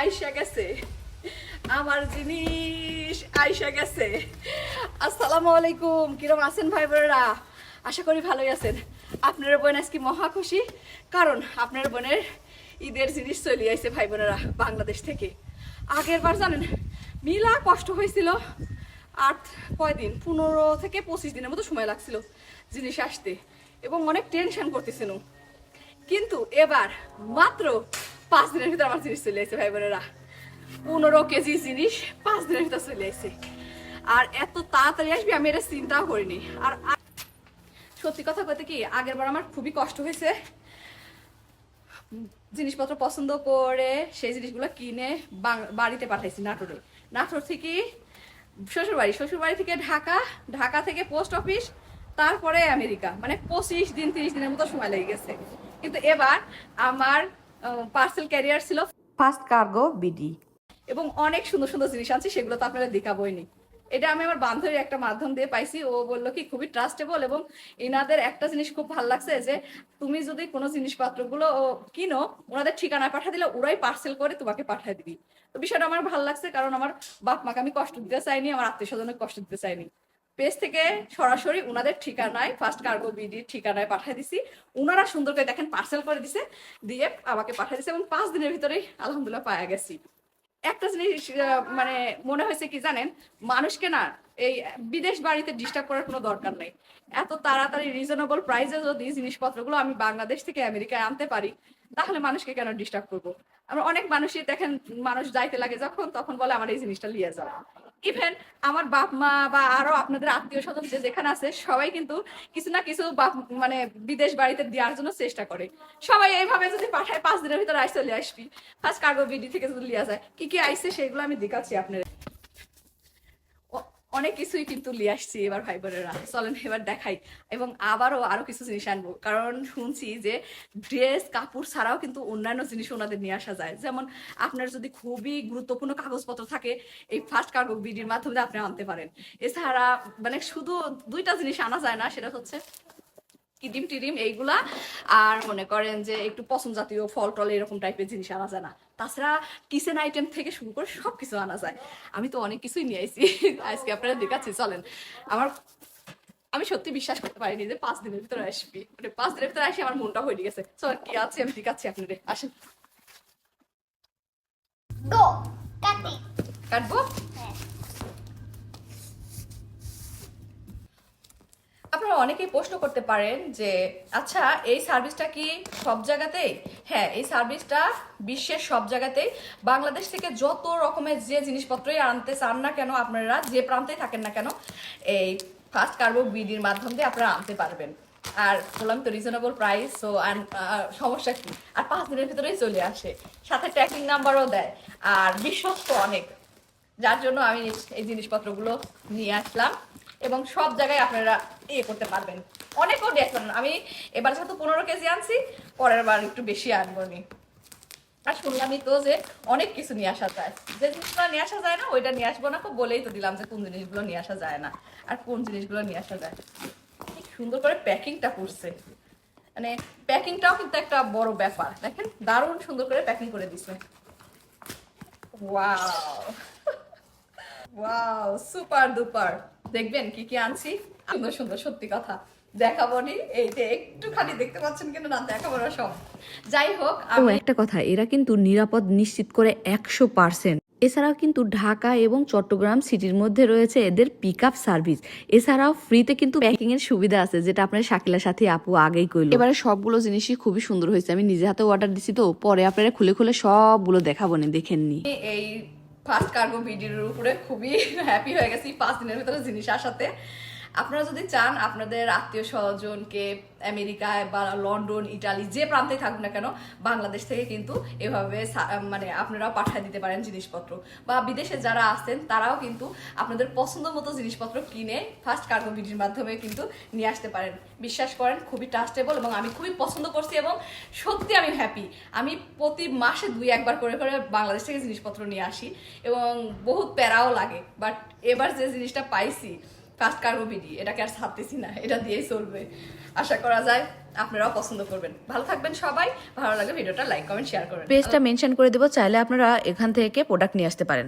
আইসা গেছে। আমার জিনিস আইসা গেছে। আসসালামু আলাইকুম। কিরম আছেন ভাই বোনেরা? আশা করি ভালোই আছেন। আপনার বোন আজকে মহা খুশি, কারণ আপনার বোনের ঈদের জিনিস চলে আইছে ভাই বোনেরা বাংলাদেশ থেকে। আগের বার জানেন, মিলা কষ্ট হয়েছিল। আট কয়দিন পনেরো থেকে পঁচিশ দিনের মতো সময় লাগছিল জিনিস আসতে। এবং অনেক টেনশন করতেছিল কিন্তু এবার মাত্র পাঁচ দিনের ভিতরে আমার জিনিস চলে আসছে ভাই বোনেরা পনেরো কেজি জিনিস পাঁচ দিনের ভিতরে চলে আসছে। আর এত তাড়াতাড়ি আসবে, আমি এটা চিন্তাও করিনি। আর সত্যি কথা বলতে কি আগের বার আমার খুবই কষ্ট হয়েছে। জিনিসপত্র পছন্দ করে সেই জিনিসগুলো কিনে বাড়িতে পাঠাইছি নাটোরে। নাটোর থেকে শ্বশুরবাড়ি শ্বশুরবাড়ি থেকে ঢাকা ঢাকা থেকে পোস্ট অফিস, তারপরে আমেরিকা। মানে পঁচিশ দিন, তিরিশ দিনের মতো সময় লেগে গেছে। কিন্তু এবার আমার পার্সেল ক্যারিয়ার ছিল। ফার্স্ট কার্গো বিডি এবং অনেক সুন্দর সুন্দর জিনিস আনছি সেগুলো তো আপনারা দেখাবোই নি এটা আমি আমার বান্ধবীর একটা মাধ্যম দিয়ে পাইছি ও বলল কি খুবই ট্রাস্টেবল এবং এনাদের একটা জিনিস খুব ভালো লাগছে যে তুমি যদি কোনো জিনিসপত্রগুলো ও কিনো ওনাদের ঠিকানা পাঠা দিলে ওরাই পার্সেল করে তোমাকে পাঠিয়ে দিবি। তো বিষয়টা আমার ভালো লাগছে কারণ আমার বাপ মাকে আমি কষ্ট দিতে চাইনি আমার আত্মীয় স্বজনের কষ্ট দিতে চাইনি। পেজ থেকে সরাসরি ওনাদের ঠিকানায় ফার্স্ট কার্গো বিডির ঠিকানায় পাঠিয়ে দিছি। ওনারা সুন্দর করে দেখেন পার্সেল করে দিছে, দিয়ে আমাকে পাঠিয়ে দিছে এবং পাঁচ দিনের ভিতরেই আলহামদুলিল্লাহ পাওয়া গেছি। একটা জিনিস মানে মনে হয়েছে কি জানেন, মানুষকে না এই বিদেশ বাড়িতে ডিস্টার্ব করার কোনো দরকার নেই। এত তাড়াতাড়ি রিজনেবল প্রাইসে যদি জিনিসপত্রগুলো আমি বাংলাদেশ থেকে আমেরিকায় আনতে পারি তাহলে মানুষকে কেন ডিস্টার্ব করব? আমরা অনেক মানুষই দেখেন, মানুষ যাইতে লাগে যখন, তখন বলে, আমার এই জিনিসটা নিয়ে যাও। ইভেন আমার বাপ মা বা আরও আপনাদের আত্মীয় স্বজন যে যেখানে আছে, সবাই কিন্তু কিছু না কিছু মানে বিদেশ বাড়িতে দেওয়ার জন্য চেষ্টা করে। সবাই এইভাবে যদি পাঠায়, পাঁচ দিনের ভিতরে আইসে চলে আসবি। ফার্স্ট কার্গো বিডি থেকে যদি লিয়া যায়, কি কি আইসে সেগুলো আমি দেখাচ্ছি আপনার অ- অনেক কিছুই কিন্তু লিয়ে আসছি এবার ভাই বোনেরা চলেন এবার দেখাই। এবং আবারও আরও কিছু জিনিস আনব। কারণ শুনছি যে ড্রেস, কাপড় ছাড়াও কিন্তু অন্যান্য জিনিস ওনাদের নিয়ে আসা যায়। যেমন আপনার যদি খুবই গুরুত্বপূর্ণ কাগজপত্র থাকে, এই ফার্স্ট কার্গো বিডির মাধ্যমে আপনি আনতে পারেন। এছাড়া মানে শুধু দুইটা জিনিস আনা যায় না, সেটা হচ্ছে কিডিম টিডিম এইগুলা। আর মনে করেন যে একটু পছন্দ জাতীয় ফল টল এরকম টাইপের জিনিস আনা যায় না। তাছাড়া কিচেন আইটেম থেকে শুরু করে সব কিছু আনা যায়। আমি তো অনেক কিছুই নিয়ে আইছি। আজকে আপনারা দেখাচ্ছি চলেন। আমার আমি সত্যি বিশ্বাস করতে পারিনি যে পাঁচ দিনের ভিতরে আসবি। মানে পাঁচ দিনের ভিতরে আসি আমার মনটা হয়ে গেছে। চল কি আছে আমি দেখাচ্ছি আপনাদের। আসেন। কাটবো? আপনারা অনেকেই প্রশ্ন করতে পারেন যে আচ্ছা এই সার্ভিসটা কি সব জায়গাতেই? হ্যাঁ এই সার্ভিসটা বিশ্বের সব জায়গাতেই। বাংলাদেশ থেকে যত রকমের যে জিনিসপত্রই আনতে চান না কেন, আপনারা যে প্রান্তেই থাকেন না কেন, এই ফার্স্ট কার্বো বিডির মাধ্যম দিয়ে আপনারা আনতে পারবেন। আর বললাম তো রিজনেবল প্রাইস সো আর সমস্যা কি? আর পাঁচ দিনের ভিতরেই চলে আসে। সাথে ট্র্যাকিং নাম্বারও দেয়। আর বিশ্বস্ত অনেক। যার জন্য আমি এই জিনিসপত্রগুলো নিয়ে আসলাম। এবং সব জায়গায় আপনারা ইয়ে করতে পারবেন। অনেকও দেখবেন আমি এবার যেহেতু পনেরো কেজি আনছি, পরের বার একটু বেশি আনব নি আর শুনলামই তো যে অনেক কিছু নিয়ে আসা যায়। যে জিনিসগুলো নিয়ে আসা যায় না, ওইটা নিয়ে আসব না। বলেই তো দিলাম যে কোন জিনিসগুলো নিয়ে আসা যায় না। আর কোন জিনিসগুলো নিয়ে আসা যায়? সুন্দর করে প্যাকিংটা করছে। মানে প্যাকিংটাও কিন্তু একটা বড় ব্যাপার। দেখেন, দারুণ সুন্দর করে প্যাকিং করে দিছে। ওয়াও। Wow, super duper. দেখবেন কি কি আনছি? সুন্দর সুন্দর সত্যি কথা। দেখাবো নি। এই একটুখানি দেখতে পাচ্ছেন কিনা না দেখাবো না সব। যাই হোক আমি একটা কথা এরা কিন্তু নিরাপদ নিশ্চিত করে একশো পার্সেন্ট। এছাড়াও কিন্তু ঢাকা এবং চট্টগ্রাম সিটির মধ্যে রয়েছে এদের পিক আপ সার্ভিস এছাড়াও ফ্রিতে কিন্তু প্যাকিং এর সুবিধা আছে যেটা আপনার শাকিলার সাথে আপু আগেই কইলো। এবারে সবগুলো জিনিসই খুবই সুন্দর হয়েছে। আমি নিজে হাতে অর্ডার দিছি তো পরে আপনারা খুলে খুলে সবগুলো দেখাবো না দেখেননি এই ফার্স্ট কার্গো ভিডিওর উপরে খুবই হ্যাপি হয়ে গেছি পাঁচ দিনের ভিতরে জিনিস আসাতে। আপনারা যদি চান আপনাদের আত্মীয় স্বজনকে আমেরিকায় বা লন্ডন, ইটালি যে প্রান্তে থাকুক না কেন, বাংলাদেশ থেকে কিন্তু এভাবে মানে আপনারাও পাঠিয়ে দিতে পারেন জিনিসপত্র। বা বিদেশে যারা আসছেন তারাও কিন্তু আপনাদের পছন্দ মতো জিনিসপত্র কিনে ফার্স্ট কার্গো ভিডিওর মাধ্যমে কিন্তু নিয়ে আসতে পারেন। বিশ্বাস করেন, খুবই ট্রাস্টেবল এবং আমি খুবই পছন্দ করছি এবং সত্যি আমি হ্যাপি আমি প্রতি মাসে দুই, একবার করে করে বাংলাদেশ থেকে জিনিসপত্র নিয়ে আসি এবং বহুত প্যারাও লাগে। বাট এবার যে জিনিসটা পাইছি ফার্স্ট কার্গো বিডি এটাকে আর ছাড়তেছি না, এটা দিয়েই চলবে। আশা করা যায় আপনারাও পছন্দ করবেন। ভালো থাকবেন সবাই, ভালো লাগে ভিডিওটা লাইক, কমেন্ট শেয়ার করবেন। পেজটা মেনশন করে দেবো, চাইলে আপনারা এখান থেকে প্রোডাক্ট নিয়ে আসতে পারেন।